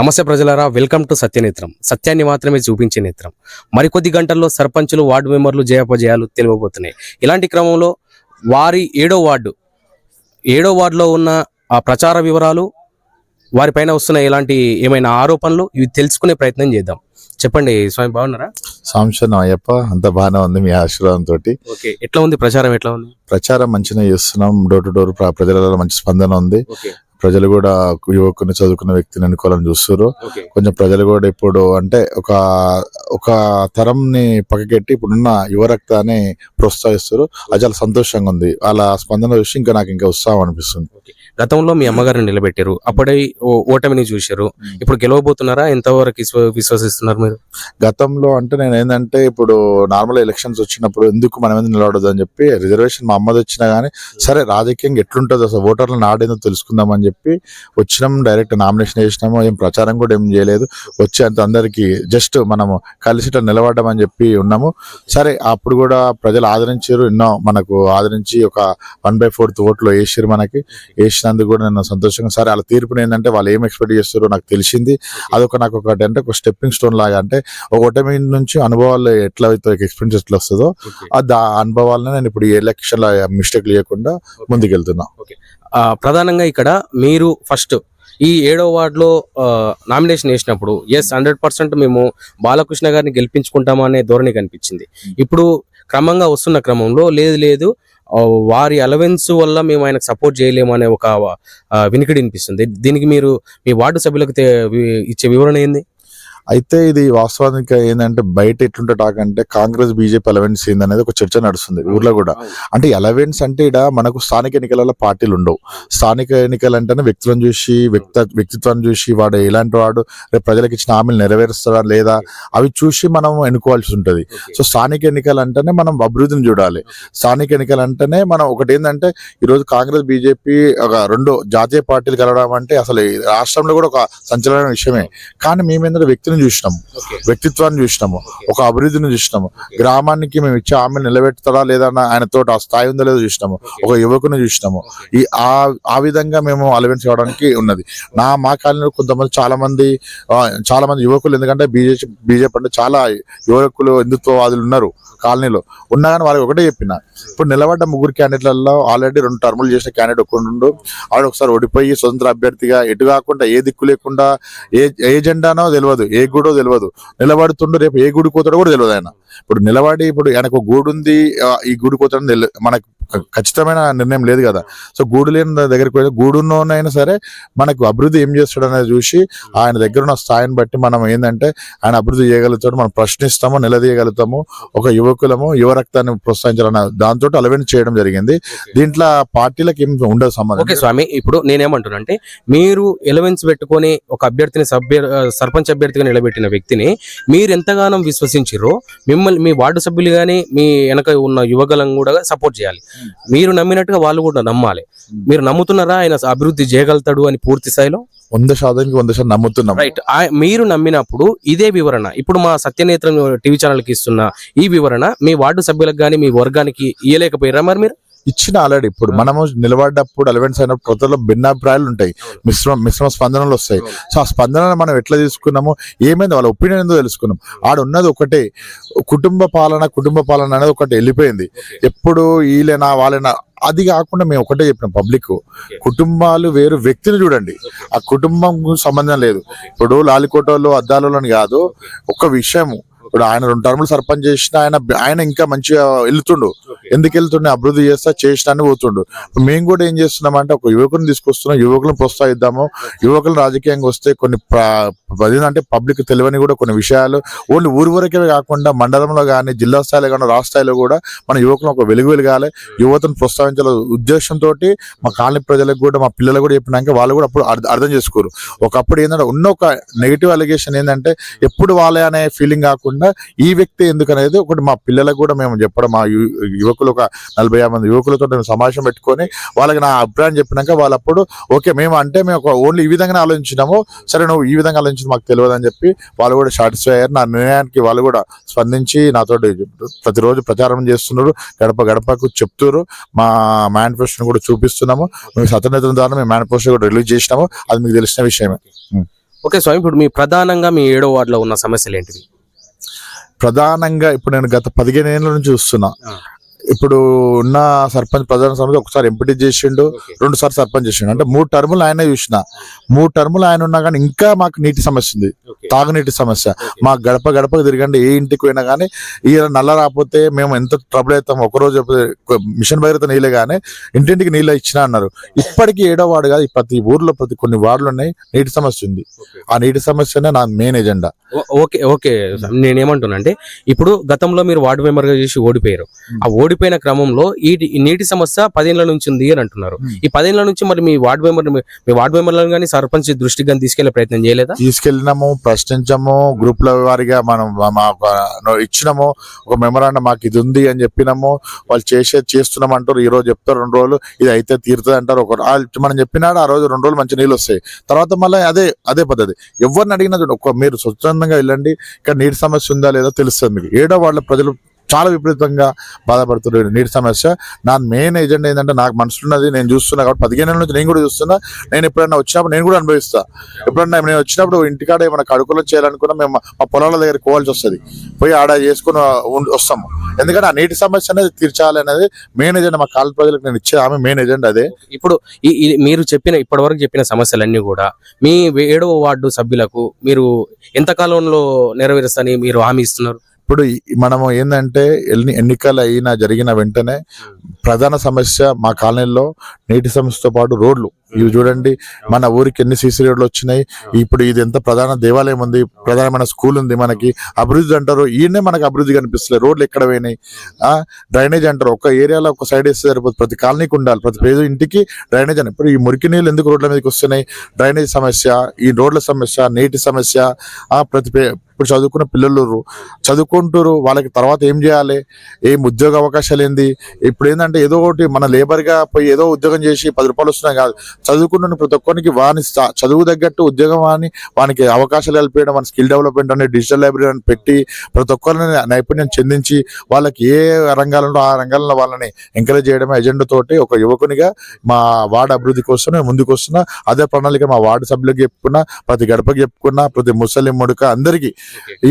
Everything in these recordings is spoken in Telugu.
నమస్తే ప్రజలారా వెల్కమ్ టు సత్యనేత్రం. సత్యాన్ని మాత్రమే చూపించే నేత్రం. మరికొద్ది గంటల్లో సర్పంచులు వార్డు మెంబర్లు జయాపజయాలు తెలియబోతున్నాయి. ఇలాంటి క్రమంలో వారి ఏడో వార్డు ఏడో వార్డులో ఉన్న ఆ ప్రచార వివరాలు వారిపైన వస్తున్న ఇలాంటి ఏమైనా ఆరోపణలు ఇవి తెలుసుకునే ప్రయత్నం చేద్దాం. చెప్పండి స్వామి బాగున్నారా? సాంశనం అయ్యప్ప అంత బాగానే ఉంది మీ ఆశీర్వాదంతో ఓకే ఎట్లా ఉంది? ప్రచారం ఎట్లా ఉంది? ప్రచారం మంచిగా చేస్తున్నాం. డోర్ టు డోర్ ప్ర- ప్రజలలో మంచి స్పందన ఉంది. ప్రజలు కూడా యువకుని చదువుకున్న వ్యక్తిని అనుకోవాలని చూస్తారు కొంచెం ప్రజలు కూడా ఇప్పుడు అంటే ఒక ఒక తరంని పక్కకెట్టి ఇప్పుడున్న యువ రక్తాన్ని ప్రోత్సహిస్తారు అది చాలా సంతోషంగా ఉంది. వాళ్ళ స్పందన చూసి ఇంకా నాకు ఇంకా ఉత్సాహం అనిపిస్తుంది. గతంలో మీ అమ్మగారిని నిలబెట్టారు. అప్పుడే ఓటమిని చూశారు. ఇప్పుడు గెలవబోతున్నారా? ఎంతవరకు విశ్వ- విశ్వసిస్తున్నారు మీరు? గతంలో అంటే నేను ఏంటంటే ఇప్పుడు నార్మల్ ఎలక్షన్స్ వచ్చినప్పుడు ఎందుకు మనం ఎందుకు నిలబడదు అని చెప్పి రిజర్వేషన్ మా అమ్మది వచ్చినా గానీ సరే రాజకీయంగా ఎట్లుంటుంది అసలు ఓటర్ల నాడేందో తెలుసుకుందాం అని చెప్పి వచ్చినాం డైరెక్ట్ నామినేషన్ చేసినాము. ఏం ప్రచారం కూడా ఏం చేయలేదు. వచ్చి అంత అందరికి జస్ట్ మనము కలిసి నిలబడ్డం అని చెప్పి ఉన్నాము. సరే అప్పుడు కూడా ప్రజలు ఆదరించారు. ఎన్నో మనకు ఆదరించి ఒక వన్ బై ఫోర్త్ ఓట్లు వేసారు మనకి. వేసినందుకు కూడా నేను సంతోషంగా సరే వాళ్ళ తీర్పుని ఏంటంటే వాళ్ళు ఏం ఎక్స్పెక్ట్ చేస్తారో నాకు తెలిసింది. అదొక నాకు ఒకటి అంటే ఒక స్టెప్పింగ్ స్టోన్ లాగా అంటే ఒక ఓటమి నుంచి అనుభవాలు ఎట్లా అయితే ఎక్స్పీరియన్స్ ఎట్లా వస్తుందో ఆ దా అనుభవాలను నేను ఇప్పుడు ఈ ఎలక్షన్లో మిస్టేక్ లేకుండా ముందుకెళ్తున్నా. ప్రధానంగా ఇక్కడ మీరు ఫస్ట్ ఈ ఏడో వార్డులో నామినేషన్ వేసినప్పుడు ఎస్ హండ్రెడ్ పర్సెంట్ మేము బాలకృష్ణ గారిని గెలిపించుకుంటామా అనే ధోరణి కనిపించింది. ఇప్పుడు క్రమంగా వస్తున్న క్రమంలో లేదు లేదు. వారి అలవెన్స్ వల్ల మేము ఆయనకు సపోర్ట్ చేయలేము అనే ఒక వినికిడి వినిపిస్తుంది. దీనికి మీరు మీ వార్డు సభ్యులకు ఇచ్చే వివరణ ఏంది? అయితే ఇది వాస్తవానికి ఏంటంటే బయట ఎట్లుంటే టాక్ అంటే కాంగ్రెస్ బీజేపీ అలవెన్స్ ఏంది అనేది ఒక చర్చ నడుస్తుంది ఊర్లో కూడా. అంటే అలవెన్స్ అంటే ఇక్కడ మనకు స్థానిక ఎన్నికలలో పార్టీలు ఉండవు. స్థానిక ఎన్నికలు అంటేనే వ్యక్తులను చూసి వ్యక్తి వ్యక్తిత్వాన్ని చూసి వాడు ఎలాంటి వాడు రేపు ప్రజలకు ఇచ్చిన హామీలు నెరవేరుస్తాడా లేదా అవి చూసి మనం ఎన్నుకోవాల్సి ఉంటుంది. సో స్థానిక ఎన్నికలు అంటేనే మనం అభివృద్ధిని చూడాలి. స్థానిక ఎన్నికలు అంటేనే మనం ఒకటి ఏంటంటే ఈరోజు కాంగ్రెస్ బీజేపీ ఒక రెండు జాతీయ పార్టీలు కలవడం అంటే అసలు రాష్ట్రంలో కూడా ఒక సంచలన విషయమే. కానీ మేము ఏంటంటే వ్యక్తిని చూసినాము. వ్యక్తిత్వాన్ని చూసినాము. ఒక అభివృద్ధిని చూసినాము. గ్రామానికి మేము ఇచ్చే ఆమె నిలబెడతాడా లేదా ఆయనతో ఆ స్థాయి ఉందో లేదో చూసినాము. ఒక యువకుని చూసినాము. ఈ ఆ ఆ విధంగా మేము అలవెన్స్ ఇవ్వడానికి ఉన్నది. నా మా కాలనీలో కొంతమంది చాలా మంది చాలా మంది యువకులు ఎందుకంటే బీజేపీ బీజేపీ అంటే చాలా యువకులు హిందుత్వవాదులు ఉన్నారు కాలనీలో. ఉన్నా కానీ వాళ్ళకి ఒకటే చెప్పిన. ఇప్పుడు నిలబడ్డ ముగ్గురు క్యాండిడేట్లలో ఆల్రెడీ రెండు టర్ములు చేసిన క్యాండిడేట్ ఒకడు ఆవిడ ఒకసారి ఓడిపోయి స్వతంత్ర అభ్యర్థిగా ఎటు కాకుండా ఏ దిక్కు లేకుండా ఏ ఏ జెండానో తెలియదు. ఏ గుడో తెలియదు నిలబడుతుండో రేపు ఏ గుడి పోతాడో కూడా తెలియదు ఆయన. ఇప్పుడు నిలబడి ఇప్పుడు ఆయనకు గుడి గూడు ఉంది ఆ, ఈ గుడి పోతాడని తెలియదు మనకు ఖచ్చితమైన నిర్ణయం లేదు కదా. సో గూడు లేని దగ్గరికి పోయి గూడున్నైనా సరే మనకు అభివృద్ధి ఏం చేస్తాడు అనేది చూసి ఆయన దగ్గర ఉన్న స్థాయిని బట్టి మనం ఏంటంటే ఆయన అభివృద్ధి చేయగలుగుతాడు మనం ప్రశ్నిస్తాము నిలదీయగలుగుతాము ఒక యువకులము యువ రక్తాన్ని ప్రోత్సహించాలన్న దాంతో అలవెన్స్ చేయడం జరిగింది. దీంట్లో పార్టీలకు ఏం ఉండదు సంబంధం? ఓకే స్వామి ఇప్పుడు నేనేమంటున్నా అంటే మీరు ఎలవెన్స్ పెట్టుకొని ఒక అభ్యర్థిని సభ్య సర్పంచ్ అభ్యర్థిగా నిలబెట్టిన వ్యక్తిని మీరు ఎంతగానో విశ్వసించిర్రో మిమ్మల్ని మీ వార్డు సభ్యులు కానీ మీ వెనక ఉన్న యువగలం కూడా సపోర్ట్ చేయాలి. మీరు నమ్మినట్టుగా వాళ్ళు కూడా నమ్మాలి. మీరు నమ్ముతున్నారా? ఆయన అభివృద్ధి చేయగలుగుతాడు అని పూర్తి స్థాయిలో? వంద శాతానికి వంద శాతం నమ్ముతున్నాం. రైట్. మీరు నమ్మినప్పుడు ఇదే వివరణ. ఇప్పుడు మా సత్యనేత్రం టీవీ ఛానల్కి ఇస్తున్న ఈ వివరణ మీ వార్డు సభ్యులకు కానీ మీ వర్గానికి ఇయ్యలేకపోయారా మరి మీరు? ఇచ్చిన ఆల్రెడీ ఇప్పుడు. మనము నిలబడ్డప్పుడు అలవెన్స్ అయినప్పుడు కొత్తలో భిన్నాభిప్రాయాలు ఉంటాయి. మిశ్రమ మిశ్రమ స్పందనలు వస్తాయి. సో ఆ స్పందనను మనం ఎట్లా తీసుకున్నామో ఏమైంది వాళ్ళ ఒపీనియన్ ఏందో తెలుసుకున్నాం. ఆడ ఉన్నది ఒకటే. కుటుంబ పాలన కుటుంబ పాలన అనేది ఒకటి వెళ్ళిపోయింది. ఎప్పుడు వీళ్ళేనా వాళ్ళేనా అది కాకుండా మేము ఒకటే చెప్పినాం పబ్లిక్. కుటుంబాలు వేరు వ్యక్తిని చూడండి. ఆ కుటుంబం సంబంధం లేదు. ఇప్పుడు లాలికోటలో అద్దాలలో కాదు. ఒక విషయము. ఇప్పుడు ఆయన రెండు టర్ములు సర్పంచ్ చేసిన ఆయన ఆయన ఇంకా మంచిగా వెళ్తుండు. ఎందుకు వెళ్తుండే? అభివృద్ధి చేస్తా చేసినాన్ని పోతుండు. ఇప్పుడు మేము కూడా ఏం చేస్తున్నామంటే ఒక యువకుని తీసుకొస్తున్నాం యువకులను ప్రోత్సహిద్దాము. యువకులు రాజకీయంగా వస్తే కొన్ని అంటే పబ్లిక్ తెలియని కూడా కొన్ని విషయాలు. ఓన్లీ ఊరు వరకే కాకుండా మండలంలో కానీ జిల్లా స్థాయిలో కానీ రాష్ట్ర స్థాయిలో కూడా మన యువకులను ఒక వెలుగు వెలగాలి. యువతను ప్రోత్సహించాల ఉద్దేశంతో మా కాలనీ ప్రజలకు కూడా మా పిల్లలు కూడా చెప్పినాక వాళ్ళు కూడా అప్పుడు అర్థ- అర్థం చేసుకోరు. ఒకప్పుడు ఏంటంటే ఉన్న ఒక నెగిటివ్ అలిగేషన్ ఏంటంటే ఎప్పుడు వాళ్ళే అనే ఫీలింగ్ కాకుండా ఈ వ్యక్తి ఎందుకు అనేది ఒకటి మా పిల్లలకు కూడా మేము చెప్పడం మా యువకులు ఒక నలభై యాభై మంది యువకులతో మేము సమావేశం పెట్టుకొని వాళ్ళకి నా అభిప్రాయం చెప్పినాక వాళ్ళప్పుడు ఓకే మేము అంటే మేము ఒక ఓన్లీ ఈ విధంగానే ఆలోచించినాము సరే నువ్వు ఈ విధంగా ఆలోచించి మాకు తెలియదు అని చెప్పి వాళ్ళు కూడా సాటిస్ఫై అయ్యారు. నా నిర్ణయానికి వాళ్ళు కూడా స్పందించి నాతో ప్రతిరోజు ప్రచారం చేస్తున్నారు గడప గడపకు చెప్తున్నారు. మా మేనిఫెస్టోని కూడా చూపిస్తున్నాము. మేము సత్యనేతల ద్వారా మేము మేనిఫెస్టో కూడా రిలీజ్ చేసినాము. అది మీకు తెలిసిన విషయమే. ఓకే స్వామి ఇప్పుడు మీ ప్రధానంగా మీ ఏడో వార్డులో ఉన్న సమస్యలు ఏంటివి? ప్రధానంగా ఇప్పుడు నేను గత పదిహేను ఏళ్ళ నుంచి చూస్తున్నా. ఇప్పుడు ఉన్న సర్పంచ్ ప్రధాన సమితి ఒకసారి ఎంపీటీ చేసిండు రెండు సార్లు సర్పంచ్ చేసిండు. అంటే మూడు టర్ములు ఆయన చూసిన. మూడు టర్ములు ఆయన ఉన్నా కానీ ఇంకా మాకు నీటి సమస్య ఉంది. తాగునీటి సమస్య. మా గడప గడపకు తిరగండి ఏ ఇంటికి పోయినా కానీ ఈ నల్ల రాకపోతే మేము ఎంత ట్రబుల్ అవుతాం ఒకరోజు మిషన్ భగీరథ నీళ్ళే కానీ ఇంటింటికి నీళ్ళు ఇచ్చినా అన్నారు. ఇప్పటికీ ఏడో వాడు కాదు ప్రతి ఊర్లో ప్రతి కొన్ని వార్డులు ఉన్నాయి నీటి సమస్య ఉంది. ఆ నీటి సమస్యనే నా మెయిన్ ఎజెండా ఓకే ఓకే. నేనేమంటున్నా అంటే ఇప్పుడు గతంలో మీరు వార్డు మెంబర్గా చేసి ఓడిపోయారు. ఆ ఓడిపోయిన క్రమంలో ఈ నీటి సమస్య పదేళ్ళ నుంచి ఉంది అని అంటున్నారు. Hmm. ఈ పదేళ్ళ నుంచి మరి మీ వార్డు మెంబర్ మీ వార్డు మెంబర్లను కానీ సర్పంచ్ దృష్టికి కానీ తీసుకెళ్ళే ప్రయత్నం చేయలేదా? తీసుకెళ్ళినాము ప్రశ్నించాము గ్రూప్ల వారిగా మనం ఇచ్చినాము ఒక మెమరాండం మాకు ఇది ఉంది అని చెప్పినాము వాళ్ళు చేసే చేస్తున్నాం అంటారు ఈ రోజు చెప్తారు రెండు రోజులు ఇది అయితే తీరుతుంది అంటారు ఒక మనం చెప్పినాడు ఆ రోజు రెండు రోజులు మంచి నీళ్ళు వస్తాయి. తర్వాత మళ్ళీ అదే అదే పద్ధతి. ఎవరిని అడిగినా ఒక మీరు స్వచ్ఛందంగా వెళ్ళండి ఇక్కడ నీటి సమస్య ఉందా లేదా తెలుస్తుంది మీకు. ఏడో వాళ్ళ ప్రజలు చాలా విపరీతంగా బాధపడుతుండే నీటి సమస్య. నా మెయిన్ ఎజెండా ఏంటంటే నాకు మనసులో ఉన్నది నేను చూస్తున్నా కాబట్టి పదిహేను నుంచి నేను కూడా చూస్తున్నా. నేను ఎప్పుడైనా వచ్చినప్పుడు నేను కూడా అనుభవిస్తా. ఎప్పుడన్నా నేను వచ్చినప్పుడు ఇంటికాడ ఏమైనా కడుకులో చేయాలనుకున్నా మేము మా పొలాల దగ్గర పోవాల్సి వస్తుంది. పోయి ఆడ చేసుకుని వస్తాము ఎందుకంటే ఆ నీటి సమస్య అనేది తీర్చాలి అనేది మెయిన్ ఎజెండా మా కాలు ప్రజలకు నేను ఇచ్చే ఆమె మెయిన్ ఎజెండా అదే. ఇప్పుడు ఈ మీరు చెప్పిన ఇప్పటి వరకు చెప్పిన సమస్యలన్నీ కూడా మీ ఏడవ వార్డు సభ్యులకు మీరు ఎంత కాలంలో నెరవేరుస్తని మీరు హామీ ఇస్తున్నారు? ఇప్పుడు మనము ఏంటంటే ఎన్ని ఎన్నికలు అయినా జరిగిన వెంటనే ప్రధాన సమస్య మా కాలనీలో నీటి సమస్యతో పాటు రోడ్లు. ఇవి చూడండి మన ఊరికి ఎన్ని సీసీ రోడ్లు వచ్చినాయి. ఇప్పుడు ఇది ఎంత ప్రధాన దేవాలయం ఉంది ప్రధానమైన స్కూల్ ఉంది మనకి. అభివృద్ధి అంటారు ఈయనే మనకు అభివృద్ధి కనిపిస్తుంది రోడ్లు ఎక్కడ పోయినాయి? డ్రైనేజ్ అంటారు ఒక ఏరియాలో ఒక సైడ్ వేస్తే సరిపోతుంది ప్రతి కాలనీకి ఉండాలి ప్రతి పేద ఇంటికి డ్రైనేజ్ అని. ఇప్పుడు ఈ మురికి నీళ్ళు ఎందుకు రోడ్ల మీదకి వస్తున్నాయి? డ్రైనేజ్ సమస్య ఈ రోడ్ల సమస్య నీటి సమస్య ప్రతి ఇప్పుడు చదువుకున్న పిల్లలు చదువుకుంటారు వాళ్ళకి తర్వాత ఏం చేయాలి? ఏం ఉద్యోగ అవకాశాలు ఏంది? ఇప్పుడు ఏంటంటే ఏదో ఒకటి మన లేబర్గా పోయి ఏదో ఉద్యోగం చేసి పది రూపాయలు వస్తున్నాయి కాదు చదువుకుంటున్న ప్రతి ఒక్కరికి వాని చదువు తగ్గట్టు ఉద్యోగం అని వానికి అవకాశాలు కల్పించడం మన స్కిల్ డెవలప్మెంట్ అనే డిజిటల్ లైబ్రరీ అని పెట్టి ప్రతి ఒక్కరిని నైపుణ్యం చెందించి వాళ్ళకి ఏ రంగాలలో ఆ రంగాలలో వాళ్ళని ఎంకరేజ్ చేయడం ఎజెండా తోటి ఒక యువకునిగా మా వార్డు అభివృద్ధి కోసం నేను ముందుకు వస్తున్నా. అదే ప్రణాళిక మా వార్డు సభ్యులకు చెప్పుకున్నా ప్రతి గడపకి చెప్పుకున్నా ప్రతి ముసలి ముడుక అందరికీ.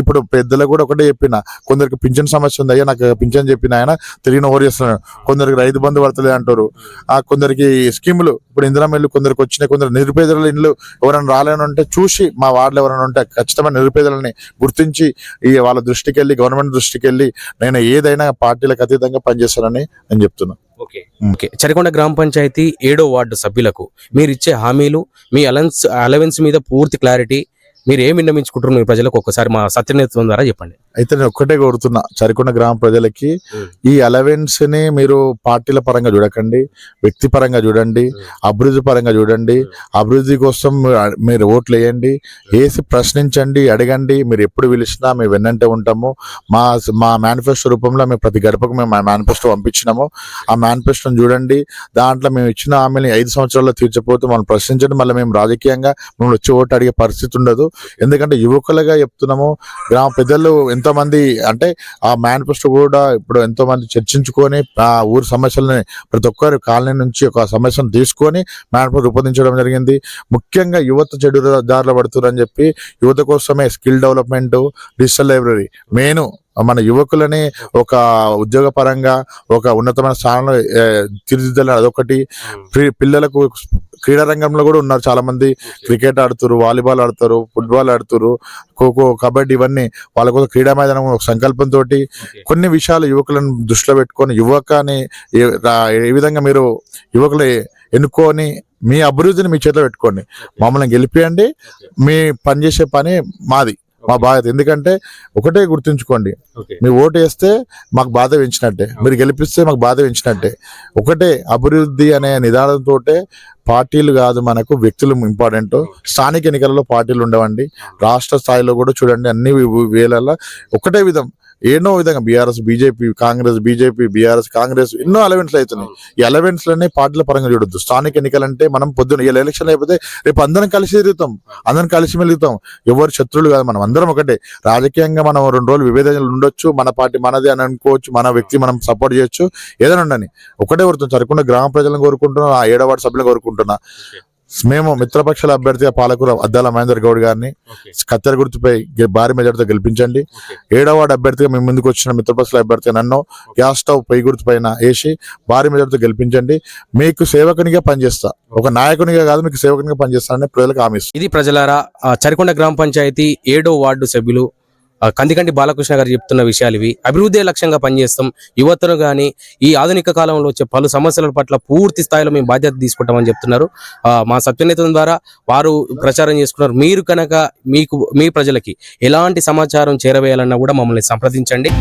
ఇప్పుడు పెద్దలకు కూడా ఒకటే చెప్పిన కొందరికి పింఛన్ సమస్య ఉంది. అయ్యా నాకు పింఛన్ చెప్పిన ఆయన తిరిగి ఓవర్ చేస్తున్నాడు. కొందరికి రైతు బంధు పడుతుంది అంటారు. ఆ కొందరికి స్కీములు ఇప్పుడు ఇందిరా ఇల్లు కొందరికి వచ్చినాయి కొందరు నిరుపేదల ఇల్లు ఎవరైనా రాలేని ఉంటే చూసి మా వార్డులో ఎవరైనా ఉంటే ఖచ్చితమైన నిరుపేదలని గుర్తించి ఈ వాళ్ళ దృష్టికి వెళ్ళి గవర్నమెంట్ దృష్టికి వెళ్ళి నేను ఏదైనా పార్టీలకు అతీతంగా పనిచేస్తానని నేను చెప్తున్నా. ఓకే. ఓకే. చరికొండ గ్రామ పంచాయతీ ఏడో వార్డు సభ్యులకు మీరు ఇచ్చే హామీలు మీ అలవెన్స్ అలవెన్స్ మీద పూర్తి క్లారిటీ మీరు ఏమి విన్నమించుకుంటారు మీ ప్రజలకు? ఒక్కసారి మా సత్యనేత్వం ద్వారా చెప్పండి. అయితే నేను ఒక్కటే కోరుతున్నా చరికొండ గ్రామ ప్రజలకి ఈ అలవెన్స్ని మీరు పార్టీల పరంగా చూడకండి వ్యక్తి పరంగా చూడండి అభివృద్ధి పరంగా చూడండి అభివృద్ధి కోసం మీరు- ఓట్లు వేయండి వేసి ప్రశ్నించండి అడగండి మీరు ఎప్పుడు పిలిచినా మేము వెన్నంటే ఉంటాము. మా మా మేనిఫెస్టో రూపంలో మేము ప్రతి గడపకు మేము మేనిఫెస్టో పంపించినాము. ఆ మేనిఫెస్టోని చూడండి దాంట్లో మేము ఇచ్చిన హామీని ఐదు సంవత్సరాల్లో తీర్చకపోతే మనం ప్రశ్నించండి మళ్ళీ మేము రాజకీయంగా మిమ్మల్ని వచ్చి ఓటు అడిగే పరిస్థితి ఉండదు. ఎందుకంటే యువకులుగా చెప్తున్నాము గ్రామ పెద్దలు ఎంత మంది అంటే ఆ మేనిఫెస్టో కూడా ఇప్పుడు ఎంతోమంది చర్చించుకొని ఆ ఊరు సమస్యలని ప్రతి ఒక్కరు కాలనీ నుంచి ఒక సమస్యను తీసుకొని మేనిఫెస్టో రూపొందించడం జరిగింది. ముఖ్యంగా యువత చెడు దారిలో పడుతున్నారని చెప్పి యువత కోసమే skill development digital library main మన యువకులని ఒక ఉద్యోగ పరంగా ఒక ఉన్నతమైన స్థానంలో తీర్చిదిద్దాలని అదొకటి. పిల్లలకు క్రీడా రంగంలో కూడా ఉన్నారు చాలా మంది క్రికెట్ ఆడుతారు వాలీబాల్ ఆడతారు ఫుట్బాల్ ఆడుతారు ఖోఖో కబడ్డీ ఇవన్నీ వాళ్ళ కోసం క్రీడా మైదానం ఒక సంకల్పంతో కొన్ని విషయాలు యువకులను దృష్టిలో పెట్టుకొని యువకని ఏ రా- ఏ విధంగా మీరు యువకులు ఎన్నుకొని మీ అభివృద్ధిని మీ చేతిలో పెట్టుకోండి. మమ్మల్ని గెలిపియండి. మీ పనిచేసే పని మాది. మా బాధ్యత. ఎందుకంటే ఒకటే గుర్తుంచుకోండి. ఓకే మీ ఓటు వేస్తే మాకు బాధ పెంచినట్టే. మీరు గెలిపిస్తే మాకు బాధ పెంచినట్టే. ఒకటే అభివృద్ధి అనే నిదానంతో పార్టీలు కాదు మనకు వ్యక్తులు ఇంపార్టెంట్. స్థానిక ఎన్నికలలో పార్టీలు ఉండవండి. రాష్ట్ర స్థాయిలో కూడా చూడండి అన్ని వి- వేళల్లో ఒకటే విధం. ఎన్నో విధంగా BRS BJP Congress BJP BRS Congress ఎన్నో అలవెన్స్లు అవుతున్నాయి ఈ అలవెన్స్ పార్టీల పరంగా చూడొద్దు. స్థానిక ఎన్నికలంటే మనం పొద్దున ఇలా ఎలక్షన్ అయిపోతే రేపు అందరం కలిసి తిరుగుతాం. అందరం కలిసి మెలుగుతాం. ఎవరు శత్రువులు కాదు మనం. అందరం ఒకటే. రాజకీయంగా మనం రెండు రోజులు విభేదనలు ఉండొచ్చు. మన పార్టీ మనది అని అనుకోవచ్చు. మన వ్యక్తి మనం సపోర్ట్ చేయొచ్చు. ఏదైనా ఉండని ఒకటే కోరుతుంది సరికుండా గ్రామ ప్రజలను కోరుకుంటున్నా ఆ ఏడవాడు సభ్యులను కోరుకుంటున్నా. మేము మిత్రపక్షాల అభ్యర్థిగా పాలకూర అద్దాల మహేందర్ గౌడ్ గారిని కత్తెర గుర్తుపై గె- భారీ మెజార్టీతో గెలిపించండి. ఏడవ వార్డు అభ్యర్థిగా మేము ముందుకు వచ్చిన మిత్రపక్షాల అభ్యర్థిగా నన్ను గ్యాస్ స్టవ్ పై గుర్తు పైన వేసి భారీ మెజార్టీతో గెలిపించండి. మీకు సేవకునిగా పనిచేస్తా. ఒక నాయకునిగా కాదు మీకు సేవకునిగా పనిచేస్తానని ప్రజలకు హామీ. ఇది ప్రజలారా చరికొండ గ్రామ పంచాయతీ ఏడో వార్డు సభ్యులు కందికంటి బాలకృష్ణ గారు చెప్తున్న విషయాలు ఇవి. అభివృద్ధి లక్ష్యంగా పనిచేస్తాం. యువతను కానీ ఈ ఆధునిక కాలంలో వచ్చే పలు సమస్యల పట్ల పూర్తి స్థాయిలో మేము బాధ్యత తీసుకుంటామని చెప్తున్నారు. మా సత్యనేతల ద్వారా వారు ప్రచారం చేసుకున్నారు. మీరు కనుక మీకు మీ ప్రజలకి ఎలాంటి సమాచారం చేరవేయాలన్నా కూడా మమ్మల్ని సంప్రదించండి.